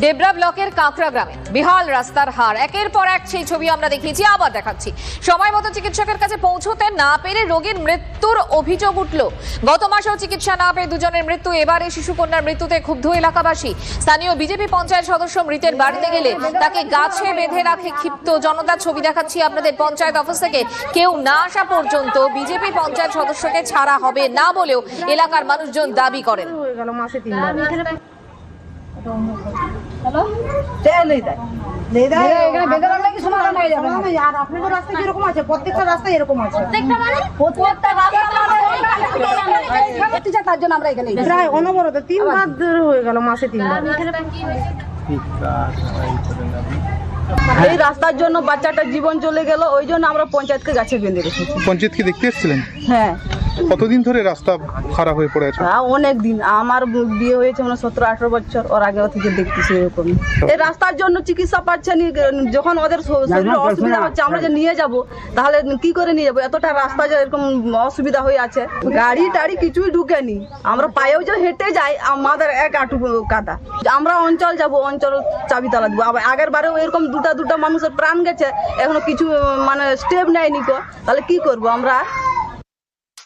ডেবরা ব্লকের কাঁকড়া গ্রামে বিহাল রাস্তার হার একের পর এক সেই ছবি আমরা দেখিয়েছি, আবার দেখাচ্ছি। সময় মতো চিকিৎসকের কাছে পৌঁছতে না পেরে রোগীর মৃত্যুর অভিযোগ উঠল। গত মাসেও চিকিৎসা না পেয়ে দুজনের মৃত্যু, এবারে শিশুকন্যার মৃত্যুতে ক্ষুব্ধ এলাকাবাসী। স্থানীয় বিজেপি পঞ্চায়েত সদস্য মৃতের বাড়িতে গেলে তাকে গাছে বেঁধে রাখে ক্ষিপ্ত জনতার ছবি দেখাচ্ছি আপনাদের পঞ্চায়েত অফিস থেকে। কেউ না আসা পর্যন্ত বিজেপি পঞ্চায়েত সদস্যকে ছাড়া হবে না বলেও এলাকার মানুষজন দাবি করেন। তার জন্য আমরা এখানে এসেছি। প্রায় অনবরত তিনবার ধরে হয়ে গেল মাসে তিনবার এই রাস্তার জন্য বাচ্চাটার জীবন চলে গেল ওই জন্য আমরা পঞ্চায়েতকে গাছে বেঁধে রেখেছি পঞ্চায়েত কি দেখতে এসেছিলেন হ্যাঁ কতদিন ধরে রাস্তা খারাপ হয়ে পড়ে আছে? হ্যাঁ, অনেক দিন আমার বিয়ে হয়েছে মানে সতেরো আঠারো বছর। ওর আগে থেকে দেখতেছি এরকম। এই রাস্তার জন্য চিকিৎসা পাচ্ছে নি যখন ওদের শরীরে অসুবিধা হচ্ছে আমরা যে নিয়ে যাব তাহলে কি করে নিয়ে যাব? এতটা রাস্তা যে এরকম অসুবিধা হয়ে আছে। গাড়ি টাড়ি কিছুই ঢুকেনি। আমরা পায়েও যে হেঁটে যাই আমাদের এক আটু কাদা। আমরা অঞ্চল যাব অঞ্চল চাবি তালা দেবো। আবার আগের বারেও এরকম দুটা দুটা মানুষের প্রাণ গেছে এখনও কিছু মানে স্টেপ নেয়নি কো। তাহলে কি করব আমরা?